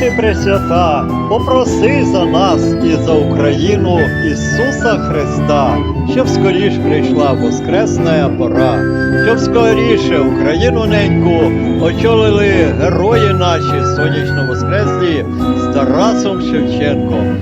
Мати Пресвята, попроси за нас і за Україну Ісуса Христа, щоб скоріш прийшла воскресна пора, щоб скоріше Україну неньку очолили герої наші сонячно воскреслі з Тарасом Шевченком.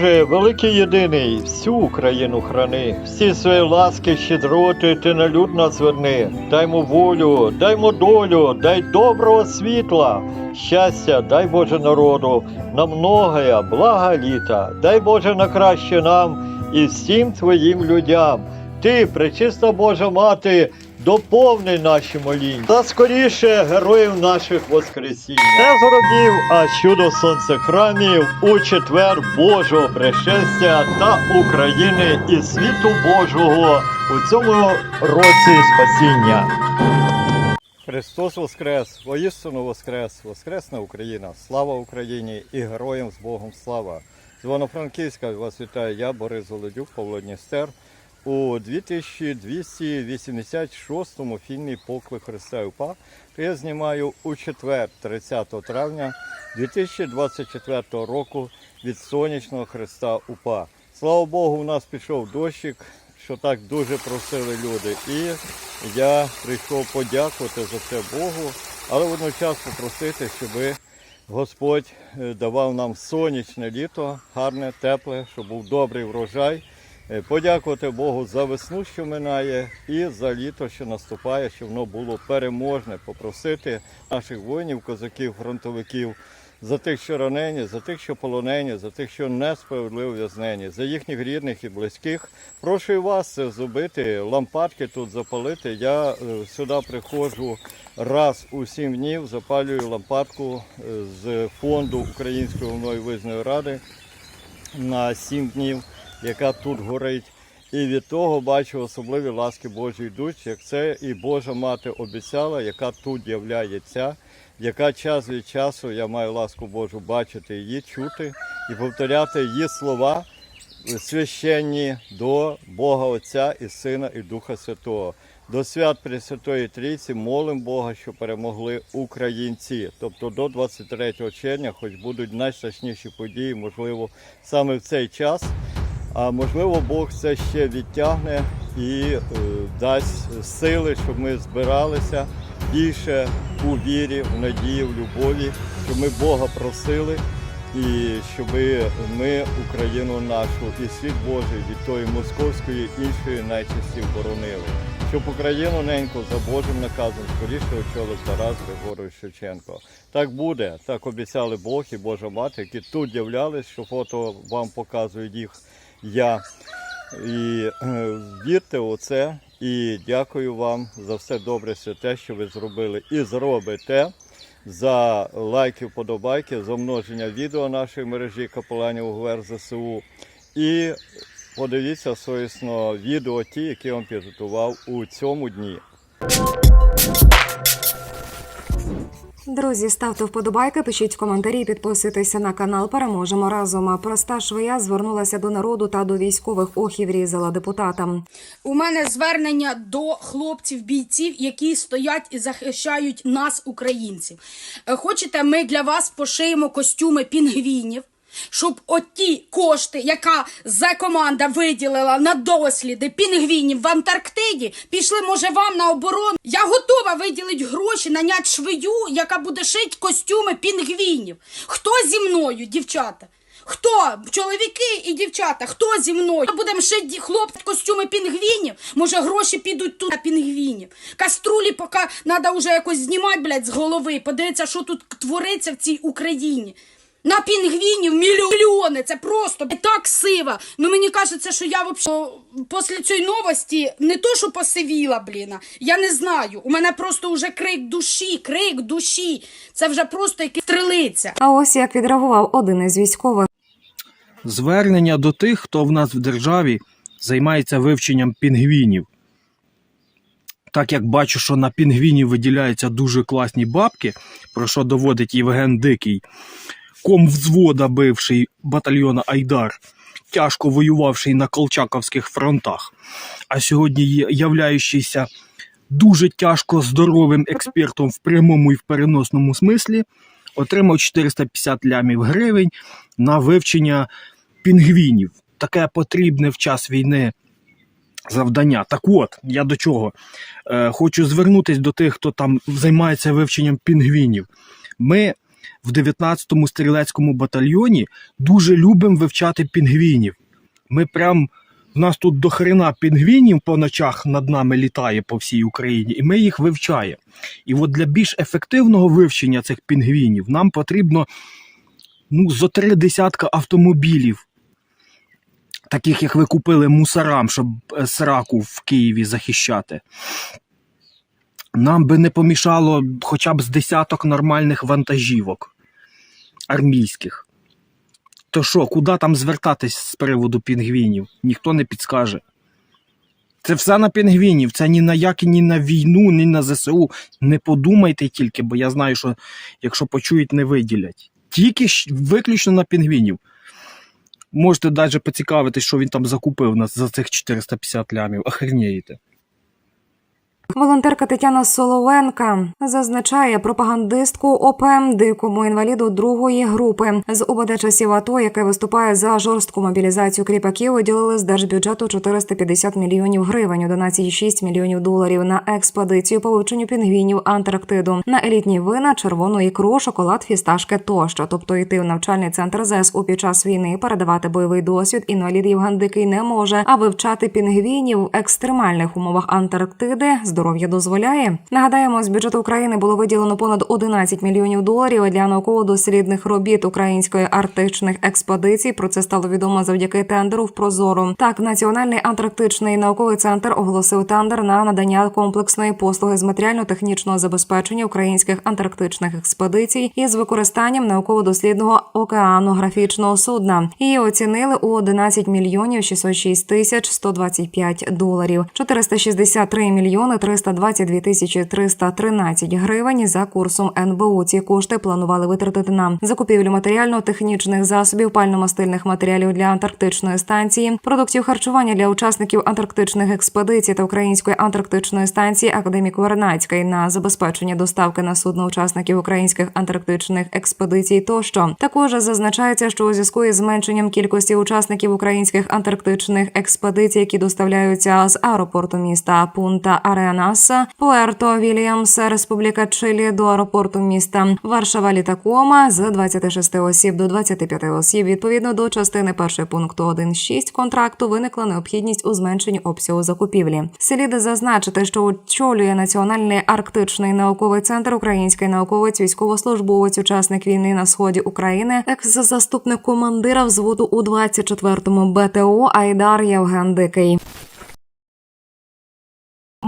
Боже, великий єдиний, всю Україну храни, всі свої ласки, щедроти ти на люд нас зверни. Даймо волю, даймо долю, дай доброго світла, щастя, дай Боже народу, на многое блага літа, дай Боже на краще нам і всім твоїм людям. Ти, пречиста Божа мати, доповни наші молінь. Та скоріше героїв наших воскресінь. Не зробів, а чудо сонце храмів у четвер Божого пришестя та України і світу Божого у цьому році спасіння. Христос Воскрес! Воістину Воскрес! Воскресна Україна! Слава Україні і героям з Богом слава! З Івано-Франківська вас вітаю я, Борис Голодюк, Павло Дністер у 2286-му фільмі Поклик Христа і УПА, я знімаю у четвер, 30 травня 2024 року від сонячного Христа УПА. Слава Богу, у нас пішов дощик, що так дуже просили люди. І я прийшов подякувати за це Богу, але водночас попросити, щоб Господь е, давав нам сонячне літо, гарне, тепле, щоб був добрий врожай. Е, Подякувати Богу за весну, що минає, і за літо, що наступає, щоб воно було переможне. Попросити наших воїнів, козаків, фронтовиків за тих, що ранені, за тих, що полонені, за тих, що несправедливо в'язнені, за їхніх рідних і близьких. Прошу вас це зробити, лампадки тут запалити. Я е, сюди приходжу раз у сім днів, запалюю лампадку е, з фонду Української мною визної ради на сім днів, яка тут горить. І від того бачу особливі ласки Божі йдуть, як це і Божа мати обіцяла, яка тут являється, яка час від часу я маю ласку Божу бачити її, чути і повторяти її слова священні до Бога Отця і Сина і Духа Святого. До свят Пресвятої Трійці молим Бога, що перемогли українці. Тобто до 23 червня, хоч будуть найстрашніші події, можливо, саме в цей час. А можливо, Бог це ще відтягне і е, дасть сили, щоб ми збиралися більше у вірі, в надії, в любові, щоб ми Бога просили і щоб ми Україну нашу і світ Божий від тої московської іншої найчасті боронили. Щоб Україну неньку за Божим наказом скоріше очолив Тарас Григорович Шевченко. Так буде, так обіцяли Бог і Божа мати, які тут являлись, що фото вам показують їх я. І е, вірте у це і дякую вам за все добре святе, що ви зробили і зробите. За лайки, вподобайки, за множення відео нашої мережі капеланів УГВР ЗСУ. І подивіться совісно відео ті, які я вам підготував у цьому дні. Друзі, ставте вподобайки, пишіть коментарі, підписуйтеся на канал. Переможемо разом. А Проста швея звернулася до народу та до військових охів різала депутатам. У мене звернення до хлопців, бійців, які стоять і захищають нас, українців. Е, Хочете, ми для вас пошиємо костюми пінгвінів, щоб оті кошти, яка за команда виділила на досліди пінгвінів в Антарктиді, пішли, може, вам на оборону. Я готова виділити гроші, наняти швею, яка буде шити костюми пінгвінів. Хто зі мною, дівчата? Хто? Чоловіки і дівчата, хто зі мною? Ми Будемо шити хлопці костюми пінгвінів. Може, гроші підуть тут на пінгвінів. Каструлі поки треба вже якось знімати, блядь, з голови. Подивитися, що тут твориться в цій Україні. На пінгвінів мільйони. Це просто так сива. Ну мені кажеться, що я вообще після цієї новості не то, що посивіла, блін. Я не знаю. У мене просто вже крик душі, крик душі. Це вже просто якась стрелиця. А ось як відреагував один із військових. Звернення до тих, хто в нас в державі займається вивченням пінгвінів. Так як бачу, що на пінгвінів виділяються дуже класні бабки, про що доводить Євген Дикий, ком взвода бивший батальйона Айдар, тяжко воювавший на колчаковських фронтах, а сьогодні являючийся дуже тяжко здоровим експертом в прямому і в переносному смислі, отримав 450 лямів гривень на вивчення пінгвінів. Таке потрібне в час війни завдання. Так от, я до чого? Е, хочу звернутися до тих, хто там займається вивченням пінгвінів. Ми в 19-му стрілецькому батальйоні дуже любимо вивчати пінгвінів. Ми прям. У нас тут до хрена пінгвінів по ночах над нами літає по всій Україні, і ми їх вивчаємо. І от для більш ефективного вивчення цих пінгвінів нам потрібно ну, зо три десятка автомобілів, таких як ви купили мусорам, щоб е, сраку в Києві захищати. Нам би не помішало хоча б з десяток нормальних вантажівок армійських. То що, куди там звертатись з приводу пінгвінів? Ніхто не підскаже. Це все на пінгвінів, це ні на як, ні на війну, ні на ЗСУ. Не подумайте тільки, бо я знаю, що якщо почують, не виділять. Тільки виключно на пінгвінів. Можете навіть поцікавитись, що він там закупив за цих 450 лямів. Охренєєте. Волонтерка Тетяна Соловенка зазначає пропагандистку ОП дикому інваліду другої групи з УБД часів АТО, яке виступає за жорстку мобілізацію кріпаків, виділили з держбюджету 450 мільйонів гривень, 11,6 мільйонів доларів на експедицію по вивченню пінгвінів Антарктиду, на елітні вина, червону ікру, шоколад, фісташки тощо. Тобто йти в навчальний центр ЗСУ під час війни, передавати бойовий досвід інвалід Євген Дикий не може, а вивчати пінгвінів в екстремальних умовах Антарктиди здоров'я дозволяє. Нагадаємо, з бюджету України було виділено понад 11 мільйонів доларів для науково-дослідних робіт української арктичних експедицій. Про це стало відомо завдяки тендеру в Прозору. Так, Національний антарктичний науковий центр оголосив тендер на надання комплексної послуги з матеріально-технічного забезпечення українських антарктичних експедицій із використанням науково-дослідного океанографічного судна. Її оцінили у 11 мільйонів 606 тисяч 125 доларів, 463 мільйони 322 тисячі 313 гривень за курсом НБУ. Ці кошти планували витратити на закупівлю матеріально-технічних засобів, пально-мастильних матеріалів для антарктичної станції, продуктів харчування для учасників антарктичних експедицій та української антарктичної станції Академік Вернацької на забезпечення доставки на судно учасників українських антарктичних експедицій. Тощо також зазначається, що у зв'язку із зменшенням кількості учасників українських антарктичних експедицій, які доставляються з аеропорту міста Пунта Аренас, Пуерто Вільямс, Республіка Чилі до аеропорту міста Варшава літакома з 26 осіб до 25 осіб. Відповідно до частини першої пункту 1.6 контракту виникла необхідність у зменшенні обсягу закупівлі. Слід зазначити, що очолює Національний арктичний науковий центр український науковець, військовослужбовець, учасник війни на сході України, екс-заступник командира взводу у 24-му БТО Айдар Євген Дикий.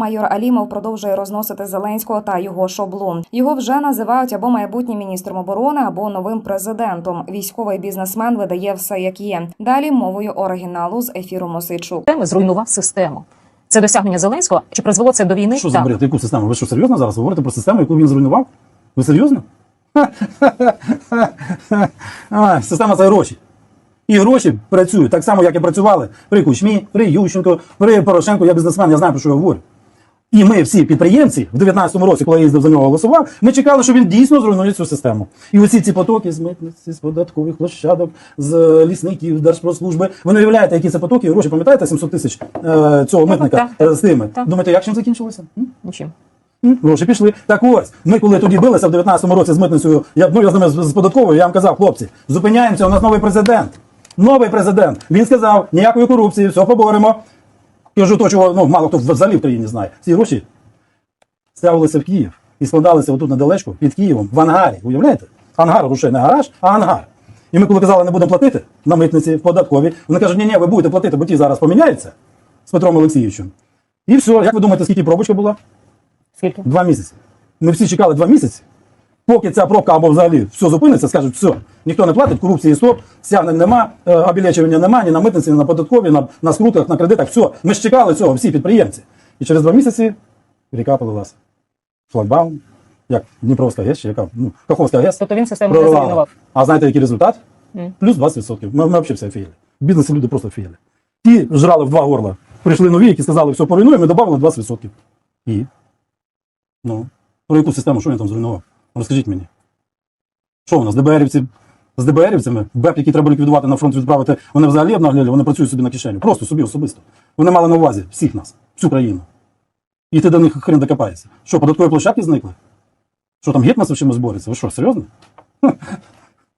Майор Алімов продовжує розносити Зеленського та його шоблу. Його вже називають або майбутнім міністром оборони, або новим президентом. Військовий бізнесмен видає все як є. Далі мовою оригіналу з ефіру Мосичук. зруйнував систему. Це досягнення Зеленського. Чи призвело це до війни? Що за бред? Яку систему? Ви що серйозно зараз говорите про систему, яку він зруйнував? Ви серйозно? Система це гроші. І гроші працюють так само, як і працювали при Кучмі, при Ющенко, при Порошенко, я бізнесмен, я знаю, про що я говорю. І ми всі підприємці в 19-му році, коли я їздив за нього голосував, ми чекали, що він дійсно зруйнує цю систему. І усі ці потоки з митниці, з податкових площадок, з лісників, Держпродслужби. Ви не уявляєте, які це потоки, гроші, пам'ятаєте, 700 тисяч е, цього митника так, е, з тими. Думаєте, як чим закінчилося? Нічим. Гроші пішли. Так ось, ми коли тоді билися в 19-му році з митницею, я, ну, я з ними з податковою, я вам казав, хлопці, зупиняємося, у нас новий президент. Новий президент. Він сказав, ніякої корупції, все поборемо. Кажу, то, чого ну, мало хто взагалі в країні знає. Ці гроші стягувалися в Київ і складалися отут недалечко під Києвом, в ангарі. Уявляєте? Ангар грошей, не гараж, а ангар. І ми, коли казали, не будемо платити на митниці, в податкові, вони кажуть, ні, ні, ви будете платити, бо ті зараз поміняються з Петром Олексійовичем. І все, як ви думаєте, скільки пробочка була? Скільки? Два місяці. Ми всі чекали два місяці. Поки ця пробка або взагалі все зупиниться, скажуть, все, ніхто не платить, корупції стоп, стягнень нема, е, обілечування нема, ні на митниці, ні на податкові, на, на скрутах, на кредитах. Все. Ми ж чекали цього, всі підприємці. І через два місяці ріка полилася. Шлагбаум, як Дніпровська ГЕС, чи яка, ну, Каховська ГЕС. Тобто він систему не зруйнував. А знаєте, який результат? Ні. Плюс 20%. Ми, ми взагалі всі офігели. В бізнесі люди просто офігели. Ті жрали в два горла. Прийшли нові, які сказали, все поруйнуємо, і додали 20%. І? Ну, про яку систему, що він там зруйнував? Розкажіть мені. Що у нас, ДБРівці з ДБРівцями, БЕП, які треба ліквідувати на фронт відправити, вони взагалі обнагліли, вони працюють собі на кишеню. Просто собі особисто. Вони мали на увазі всіх нас, всю країну. І ти до них хрен докопаєшся. Що, податкові площадки зникли? Що там гетьманцев чимось бореться? Ви що, серйозно?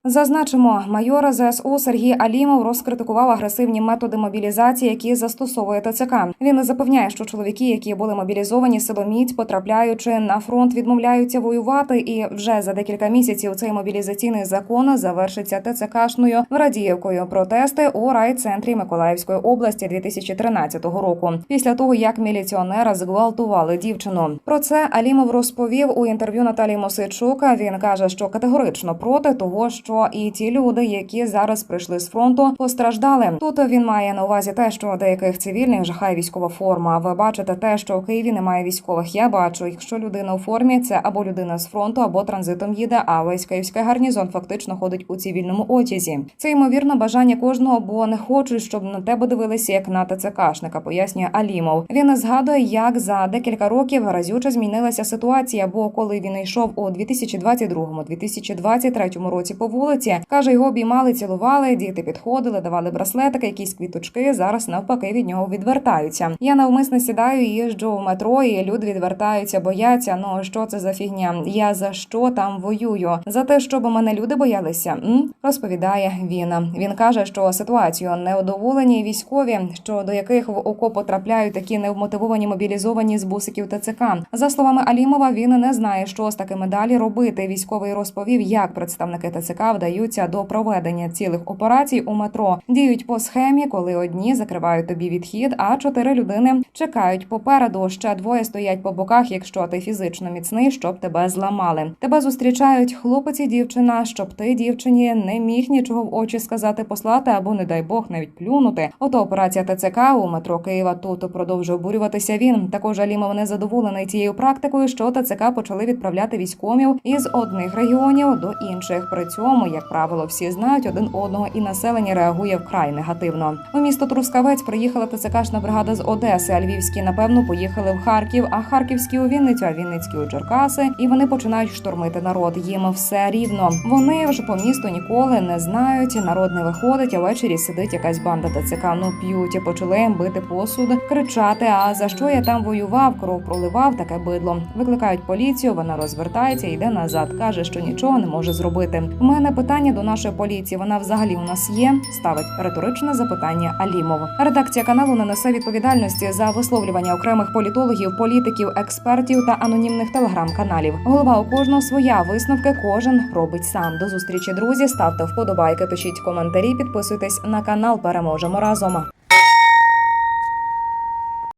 Зазначимо, майор ЗСУ Сергій Алімов розкритикував агресивні методи мобілізації, які застосовує ТЦК. Він запевняє, що чоловіки, які були мобілізовані силоміць, потрапляючи на фронт, відмовляються воювати. І вже за декілька місяців цей мобілізаційний закон завершиться ТЦКшною Радіївкою. Протести у райцентрі Миколаївської області 2013 року. Після того як міліціонера зґвалтували дівчину. Про це Алімов розповів у інтерв'ю Наталії Мосичука. Він каже, що категорично проти того, що і ті люди, які зараз прийшли з фронту, постраждали. Тут він має на увазі те, що деяких цивільних жахає військова форма. Ви бачите те, що в Києві немає військових. Я бачу, якщо людина у формі, це або людина з фронту, або транзитом їде. А весь київський гарнізон фактично ходить у цивільному одязі. Це ймовірно бажання кожного, бо не хочуть, щоб на тебе дивилися як на ТЦКшника, пояснює Алімов. Він згадує, як за декілька років разюче змінилася ситуація. Бо коли він йшов у 2022-2023 році по вулиці, каже, його обіймали, цілували, діти підходили, давали браслетики, якісь квіточки. Зараз навпаки від нього відвертаються. Я навмисно сідаю і їжджу в метро, і люди відвертаються, бояться. Ну що це за фігня? Я за що там воюю? За те, щоб мене люди боялися. М? Розповідає він. Він каже, що ситуацію неодоволені військові, що до яких в око потрапляють такі невмотивовані мобілізовані з бусиків ТЦК. За словами Алімова, він не знає, що з такими далі робити. Військовий розповів, як представники ТЦК вдаються до проведення цілих операцій у метро. Діють по схемі, коли одні закривають тобі відхід, а чотири людини чекають попереду. Ще двоє стоять по боках, якщо ти фізично міцний, щоб тебе зламали. Тебе зустрічають хлопець і дівчина, щоб ти дівчині не міг нічого в очі сказати, послати або, не дай Бог, навіть плюнути. Ото операція ТЦК у метро Києва. Тут продовжує обурюватися він. Також Алімов не задоволений цією практикою, що ТЦК почали відправляти військомів із одних регіонів до інших. При цьому, як правило, всі знають один одного, і населення реагує вкрай негативно. У місто Трускавець приїхала ТЦКшна бригада з Одеси. А львівські, напевно, поїхали в Харків, а харківські у Вінницю, а Вінницькі у Черкаси. І вони починають штурмити народ. Їм все рівно. Вони вже по місту ніколи не знають. Народ не виходить, а ввечері сидить якась банда ТЦК. Ну п'ють, почали бити посуд, кричати: А за що я там воював? Кров проливав таке бидло. Викликають поліцію. Вона розвертається, йде назад. каже, що нічого не може зробити. У мене питання до нашої поліції. Вона взагалі у нас є. Ставить риторичне запитання Алімов. Редакція каналу не несе відповідальності за висловлювання окремих політологів, політиків, експертів та анонімних телеграм-каналів. Голова у кожного своя висновки кожен робить сам. До зустрічі, друзі. Ставте вподобайки, пишіть коментарі, підписуйтесь на канал. Переможемо разом.